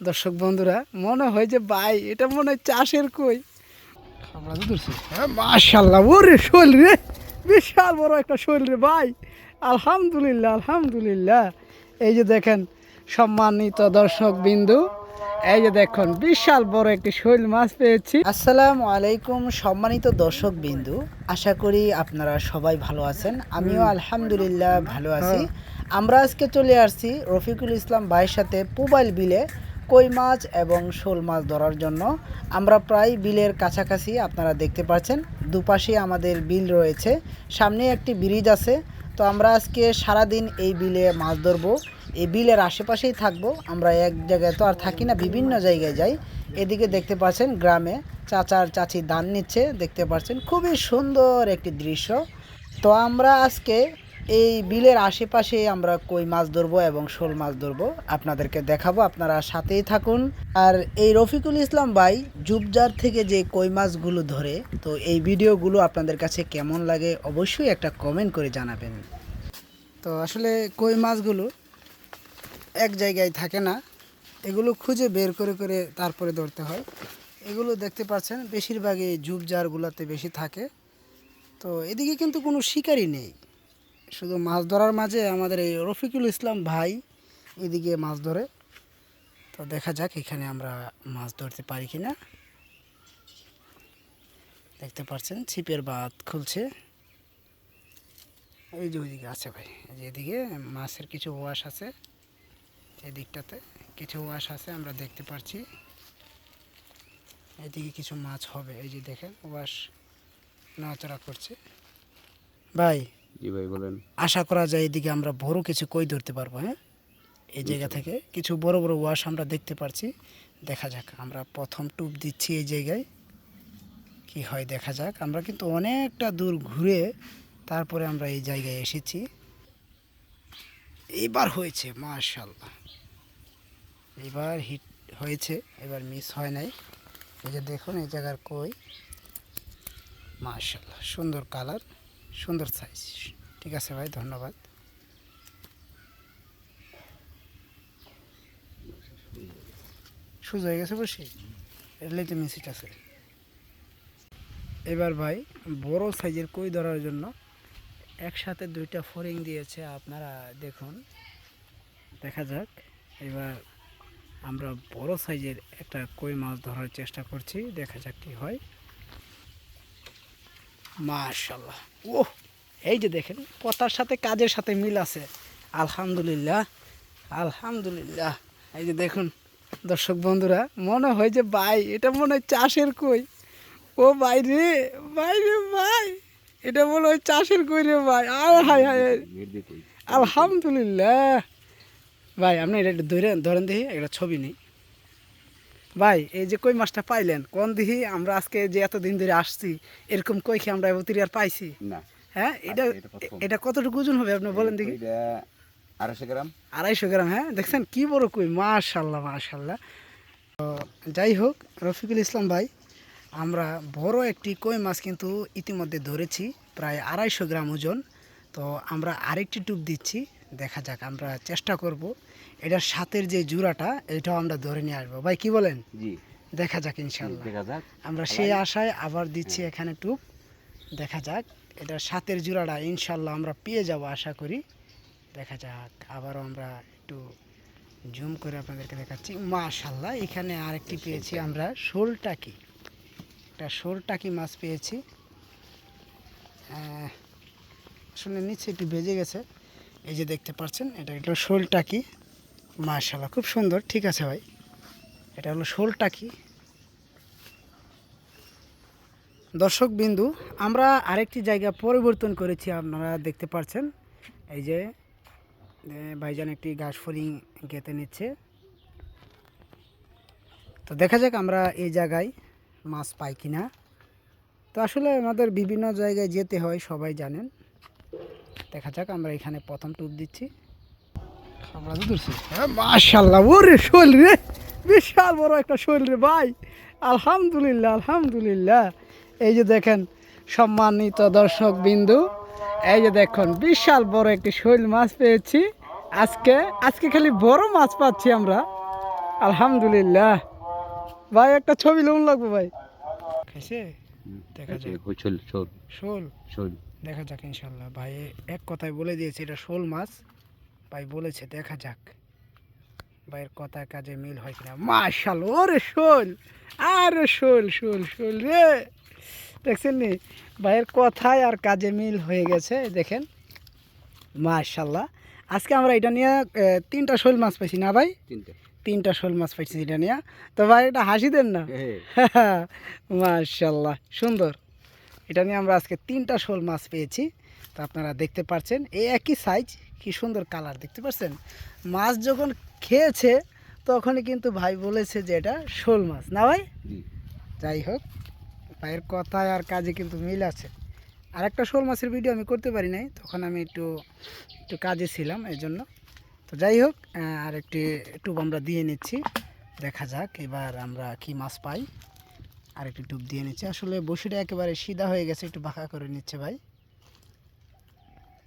দর্শক বন্ধুরা মনে হয় যে ভাই এটা মনে হয় চাষের কই? হ্যাঁ মাশাল্লাহ ওরে শোল রে বিশাল বড় একটা শোল রে ভাই। আলহামদুলিল্লাহ আলহামদুলিল্লাহ। এই যে দেখেন সম্মানিত দর্শক বিন্দু এই যে দেখুন বিশাল বড় একটি শৈল মাছ পেয়েছি। আসসালামু আলাইকুম সম্মানিত দর্শক বিন্দু। আশা করি আপনারা সবাই ভালো আছেন। আমিও আলহামদুলিল্লাহ ভালো আছি। আমরা আজকে চলে আসছি রফিকুল ইসলাম ভাইয়ের সাথে পুবাইল বিলে। কই মাছ এবং শোল মাছ ধরার জন্য। আমরা প্রায় বিলের কাছাকাছি আপনারা দেখতে পাচ্ছেন, দুপাশে আমাদের বিল রয়েছে, সামনে একটি ব্রিজ আছে। তো আমরা আজকে সারাদিন এই বিলে মাছ ধরবো, এই বিলের আশেপাশেই থাকব। আমরা এক জায়গায় তো আর থাকি না, বিভিন্ন জায়গায় যাই। এদিকে দেখতে পাচ্ছেন গ্রামে চাচার চাচি ধান নিচ্ছে, দেখতে পাচ্ছেন খুবই সুন্দর একটি দৃশ্য। তো আমরা আজকে এই বিলের আশেপাশে আমরা কই মাছ ধরবো এবং শোল মাছ ধরবো আপনাদেরকে দেখাবো, আপনারা সাথেই থাকুন। আর এই রফিকুল ইসলাম ভাই জুবজার থেকে যে কই মাছগুলো ধরে, তো এই ভিডিওগুলো আপনাদের কাছে কেমন লাগে অবশ্যই একটা কমেন্ট করে জানাবেন। তো আসলে কই মাছগুলো এক জায়গায় থাকে না, এগুলো খুঁজে বের করে করে তারপরে ধরতে হয়। এগুলো দেখতে পাচ্ছেন, বেশিরভাগই ঝুপঝাড়গুলোতে বেশি থাকে। তো এদিকে কিন্তু কোনো শিকারই নেই। শুধু মাছ ধরার মাঝে আমাদের এই রফিকুল ইসলাম ভাই এদিকে মাছ ধরে। তো দেখা যাক এখানে আমরা মাছ ধরতে পারি কি না দেখতে পাচ্ছেন, ছিপের বাদ খুলছে। এই যে ওইদিকে আছে ভাই এদিকে মাছের কিছু ওয়াশ আছে এদিকটাতে, কিছু ওয়াশ আছে আমরা দেখতে পাচ্ছি। এদিকে কিছু মাছ হবে, এই যে দেখেন, ওয়াশ নাড়াচড়া করছে। ভাই জি ভাই বলেন। আশা করা যায় এদিকে আমরা বড় কিছু কই ধরতে পারব হ্যাঁ? এই জায়গা থেকে কিছু বড় বড় ওয়াশ আমরা দেখতে পারছি। দেখা যাক আমরা প্রথম টুপ দিচ্ছি এই জায়গায়। কি হয় দেখা যাক আমরা কিন্তু অনেকটা দূর ঘুরে তারপরে আমরা এই জায়গায় এসেছি। এইবার হয়েছে মাশাল্লাহ এবার হিট হয়েছে এবার মিস হয় নাই। এই যে দেখুন এই জায়গার কই। মাশাল্লাহ সুন্দর কালার সুন্দর সাইজ ঠিক আছে ভাই, ধন্যবাদ। সোজা হয়ে গেছে বসে এটাই তো মিসিট আছে। এবার ভাই, বড় সাইজের কই ধরার জন্য একসাথে দুইটা ফরিং দিয়েছে আপনারা দেখুন। দেখা যাক, এবার আমরা বড় সাইজের একটা কই মাছ ধরার চেষ্টা করছি, দেখা যাক কি হয়। মাশাল্লাহ ও এই যে দেখেন কথার সাথে কাজের সাথে মিল আছে। আলহামদুলিল্লাহ আলহামদুলিল্লাহ। এই যে দেখুন, দর্শক বন্ধুরা, মনে হয় যে ভাই, এটা মনে হয় চাষের কই? ও ভাই রে ভাই রে এটা মনে হয় চাষের কই রে ভাই? আর হাই হাই আলহামদুলিল্লাহ। ভাই, আপনি এটা একটু ধরেন ধরেন দেখি, একটা ছবি নেই। ভাই এই যে কই মাছটা পাইলেন? কোন দিহি? আমরা আজকে যে এতদিন ধরে আসছি এরকম কই খেয়ে আমরা অতিরি আর পাইছি? না। হ্যাঁ এটা এটা কতটুকু ওজন হবে আপনি বলেন দেখি। আড়াইশো গ্রাম। আড়াইশো গ্রাম হ্যাঁ? দেখছেন কি বড় কই মাশাল্লাহ মাশাল্লাহ। তো যাই হোক রফিকুল ইসলাম ভাই আমরা বড় একটি কই মাছ কিন্তু ইতিমধ্যে ধরেছি প্রায় আড়াইশো গ্রাম ওজন। তো আমরা আরেকটি টুপ দিচ্ছি। দেখা যাক আমরা চেষ্টা করব। এটার সাথের যে জুড়াটা এটাও আমরা ধরে নিয়ে আসব। ভাই কি বলেন? জি। দেখা যাক ইনশাল্লাহ। দেখা যাক। আমরা সেই আশায় আবার দিচ্ছি এখানে টুপ। দেখা যাক এটার সাতের জোড়াটা ইনশাল্লাহ আমরা পেয়ে যাব আশা করি। দেখা যাক আবারও আমরা একটু জুম করে আপনাদেরকে দেখাচ্ছি। মাশাল্লাহ এখানে আরেকটি পেয়েছি আমরা শোল টাকি একটা শোল টাকি মাছ পেয়েছি। আহ, আসলে নিচে একটু বেজে গেছে। এই যে দেখতে পাচ্ছেন, এটা একটা শোল টাকি। মাশাল্লাহ খুব সুন্দর, ঠিক আছে ভাই। এটা হলো শোল টাকি। দর্শক বিন্দু, আমরা আরেকটি জায়গা পরিবর্তন করেছি, আপনারা দেখতে পাচ্ছেন। এই যে ভাইজান একটি ঘাস ফরিং গেতে নিচ্ছে। তো দেখা যাক আমরা এই জায়গায় মাছ পাই কিনা। তো আসলে আমাদের বিভিন্ন জায়গায় যেতে হয়, সবাই জানেন। দেখা যাক আমরা এখানে প্রথম টুপ দিচ্ছি। আমরা তো ধরছি হ্যাঁ মাশাল্লাহ ওরে শোল রে বিশাল বড় একটা শোল রে ভাই। আলহামদুলিল্লাহ আলহামদুলিল্লাহ। এই যে দেখেন সম্মানিত দর্শক বিন্দু এই যে দেখুন বিশাল বড় একটি শৈল মাছ পেয়েছি। আজকে আজকে খালি বড় মাছ পাচ্ছি আমরা। আলহামদুলিল্লাহ। ভাই একটা ছবি লোন লাগবে ভাই। দেখা যাক। শোল শোল। শোল? শোল। দেখা যাক ইনশাল্লাহ। ভাই এক কথায় বলে দিয়েছে এটা শোল মাছ। ভাই বলেছে দেখা যাক। ভাইয়ের কথায় কাজে মিল হয় কিনা। মাশাল ওরে শোল! আরে শোল শোল শোল রে! দেখছেন নি? ভাইয়ের কথায় আর কাজে মিল হয়ে গেছে দেখেন। মাশাল্লাহ। আজকে আমরা এটা নিয়ে তিনটা শোল মাছ পাইছি না ভাই? তিনটে। তিনটা শোল মাছ পাইছি এটা নিয়ে। তো ভাই এটা হাসি দেন না? মাশাল্লাহ সুন্দর। এটা নিয়ে আমরা আজকে তিনটা শোল মাছ পেয়েছি। তো আপনারা দেখতে পাচ্ছেন এই একই সাইজ কি সুন্দর কালার দেখতে পাচ্ছেন মাছ যখন খেয়েছে তখনই কিন্তু ভাই বলেছে যে এটা শোল মাছ না ভাই? যাই হোক ভাইয়ের কথায় আর কাজে কিন্তু মিল আছে। আর একটা শোল মাছের ভিডিও আমি করতে পারি নাই তখন আমি একটু একটু কাজে ছিলাম এই জন্য তো যাই হোক আর একটি টুব আমরা দিয়ে নিচ্ছি। দেখা যাক এবার আমরা কি মাছ পাই। আর একটি টুব দিয়ে নিচ্ছি। আসলে বসিটা একেবারে সিধা হয়ে গেছে একটু বাঁকা করে নিচ্ছে ভাই।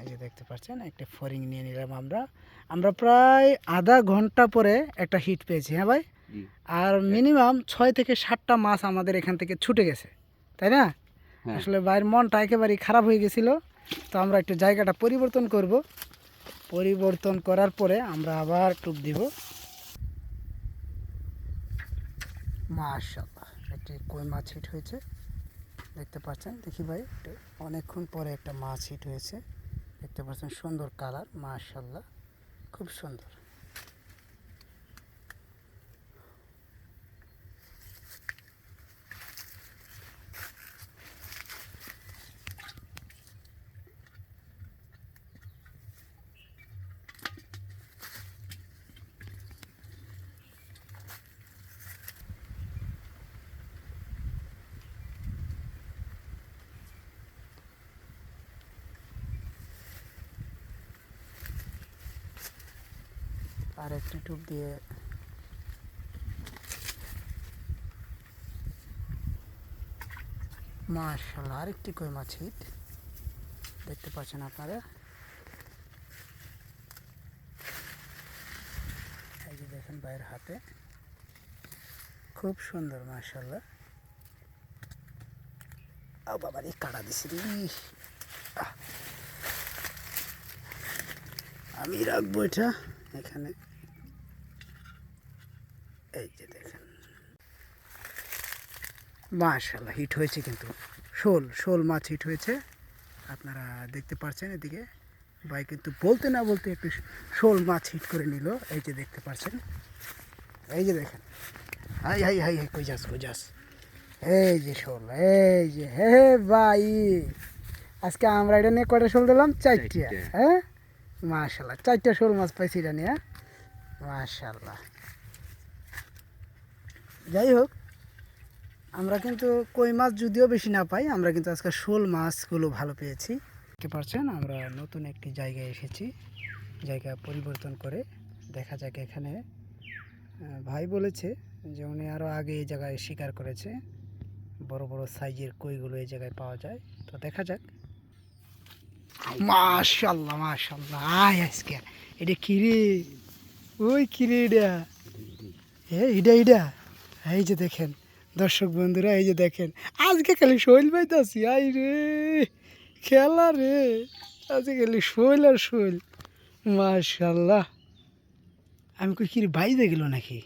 এই যে দেখতে পাচ্ছেন একটা ফরিং নিয়ে নিলাম আমরা। আমরা প্রায় আধা ঘণ্টা পরে একটা হিট পেয়েছি হ্যাঁ ভাই? আর মিনিমাম ছয় থেকে সাতটা মাছ আমাদের এখান থেকে ছুটে গেছে তাই না? হ্যাঁ। আসলে ভাইয়ের মনটা একেবারেই খারাপ হয়ে গেছিল। তো আমরা একটু জায়গাটা পরিবর্তন করব। পরিবর্তন করার পরে আমরা আবার টুপ দিব। মাশাল্লাহ একটি কই মাছ হিট হয়েছে? দেখতে পাচ্ছেন? দেখি ভাই অনেকক্ষণ পরে একটা মাছ হিট হয়েছে। দেখতে পাচ্ছেন, সুন্দর কালার মাশাল্লাহ খুব সুন্দর। আর একটি টুপ দিয়ে মাশাল্লাহ আরেকটি কই মাছ দেখতে পাচ্ছেন আপনারা? এই যে দেখেন বাইরের হাতে। খুব সুন্দর মাশাল্লাহ ও বাবা রে কাটা দিছি আমি রাখব এটা এখানে। এই যে দেখেন। মাশাল্লাহ হিট হয়েছে কিন্তু। শোল শোল মাছ হিট হয়েছে। আপনারা দেখতে পাচ্ছেন এদিকে। ভাই কিন্তু বলতে না বলতে একটু শোল মাছ হিট করে নিল। এই যে দেখতে পাচ্ছেন এই যে দেখেন। হাই হাই হাই হাই কই যাস কই যাস? এই যে শোল এই যে হে ভাই। আজকে আমরা এটা নিয়ে কয়টা শোল দিলাম? চারটা। হ্যাঁ? মাশাল্লাহ চারটা শোল মাছ পাইছি এটা নিয়ে। মাশাল্লাহ যাই হোক আমরা কিন্তু কই মাছ যদিও বেশি না পাই, আমরা কিন্তু আজকে শোল মাছগুলো ভালো পেয়েছি। দেখতে পারছেন আমরা নতুন একটি জায়গায় এসেছি, জায়গা পরিবর্তন করে। দেখা যাক এখানে ভাই বলেছে যে উনি আরও আগে এই জায়গায় শিকার করেছে, বড় বড় সাইজের কইগুলো এই জায়গায় পাওয়া যায়। তো দেখা যাক। মাশাল্লাহ মাশাল্লাহ আয় আজকে, এটা কিরে ওই কিরে এটা? হ্যাঁ ইডা ইডা এই যে দেখেন দর্শক বন্ধুরা এই যে দেখেন আজকে খালি শৈল পাইতাছি আই রে খেলা রে আজকে খালি শৈল আর শৈল মাশাল্লাহ। আমি কই কিরে বাইরে গেল নাকি?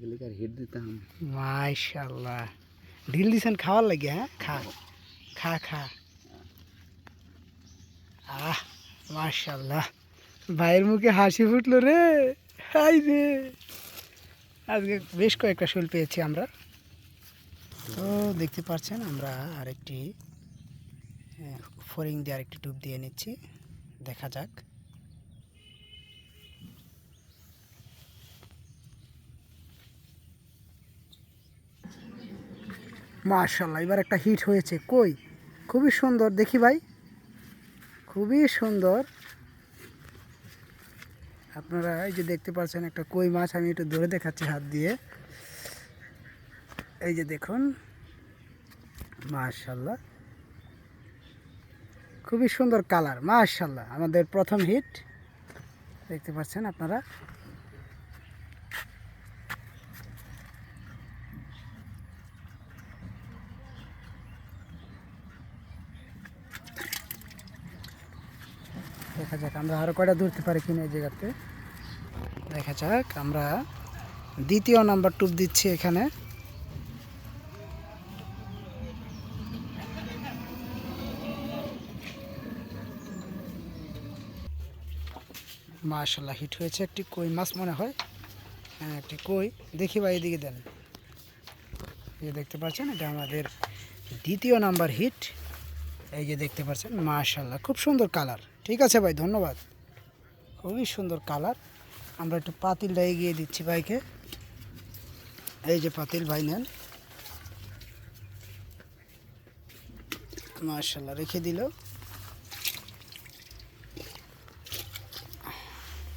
গেলে আর হেড দিতাম? মাশাল্লাহ। ঢিল দিছেন খাওয়ার লাগে হ্যাঁ? খা খা খা। আহ মাশাল্লাহ। ভাইয়ের মুখে হাসি ফুটলো রে হাই রে। আজকে বেশ কয়েকটা শোল পেয়েছি আমরা। তো দেখতে পাচ্ছেন, আমরা আরেকটি ফরিং দিয়ে আরেকটি ডুব দিয়ে নিচ্ছি। দেখা যাক। মার্শাল্লাহ এবার একটা হিট হয়েছে। কই? খুবই সুন্দর, দেখি ভাই। খুবই সুন্দর। আপনারা এই যে দেখতে পাচ্ছেন একটা কই মাছ, আমি একটু ধরে দেখাচ্ছি হাত দিয়ে। এই যে দেখুন মাশাল্লাহ খুবই সুন্দর কালার মাশাল্লাহ আমাদের প্রথম হিট দেখতে পাচ্ছেন আপনারা? দেখা যাক, আমরা আরও কয়টা ধরতে পারি কিনা এই জায়গাতে। দেখা যাক, আমরা দ্বিতীয় নাম্বার টুপ দিচ্ছি এখানে। মাশাল্লাহ হিট হয়েছে একটি কই, মাছ মনে হয়? হ্যাঁ একটি কই। দেখি ভাই, এদিকে দেন। এই দেখতে পাচ্ছেন, এটা আমাদের দ্বিতীয় নাম্বার হিট এই যে দেখতে পাচ্ছেন মাশাল্লাহ খুব সুন্দর কালার ঠিক আছে ভাই, ধন্যবাদ। খুবই সুন্দর কালার। আমরা একটু পাতিলটা এগিয়ে দিচ্ছি ভাইকে। এই যে পাতিল ভাই নেন। মাশাল্লাহ রেখে দিল।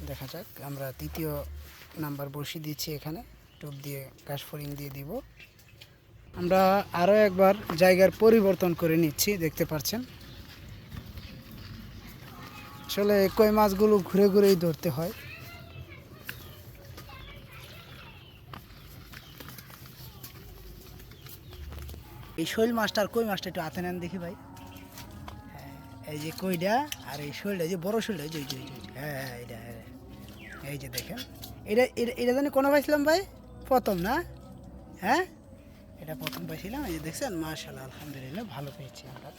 দেখা যাক, আমরা তৃতীয় নাম্বার বসি দিচ্ছি এখানে। টোপ দিয়ে কাশফরিং দিয়ে দিব। আমরা আরও একবার জায়গার পরিবর্তন করে নিচ্ছি, দেখতে পাচ্ছেন। আসলে কই মাছগুলো ঘুরে ঘুরেই ধরতে হয়। এই শৈল মাছটা আর কই মাছটা একটু হাতে নেন দেখি ভাই। হ্যাঁ, এই যে কইটা আর এই শৈলটা যে বড় শৈলটা এই যে এই যে, এই যে, এই যে, হ্যাঁ হ্যাঁ এইটা হ্যাঁ এই যে দেখেন। এটা এটা এটা জানি কোনো পাইছিলাম ভাই? প্রথম না? হ্যাঁ? এটা প্রথম পাইছিলাম এই যে দেখছেন? মাশাল্লাহ আলহামদুলিল্লাহ ভালো পেয়েছি আমরা।